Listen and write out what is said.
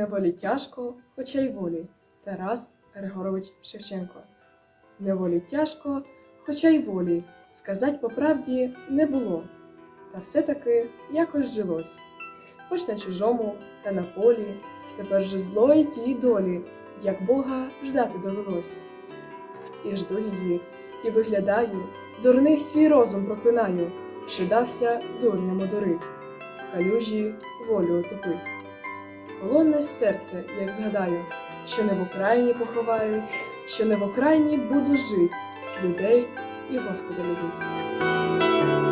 неволі тяжко, хоча й волі. Тарас Григорович Шевченко. Неволі тяжко, хоча й волі. Сказать по правді не було. Та все-таки якось жилось. Хоч на чужому, та на полі, тепер же злої тій долі, як Бога ждати довелось. І жду її, і виглядаю, дурний свій розум проклинаю, що дався дурням одурить, в калюжі волю отопить. Холодне серце, як згадаю, що не в Україні поховають, що не в Україні буду жить, людей і Господа любить.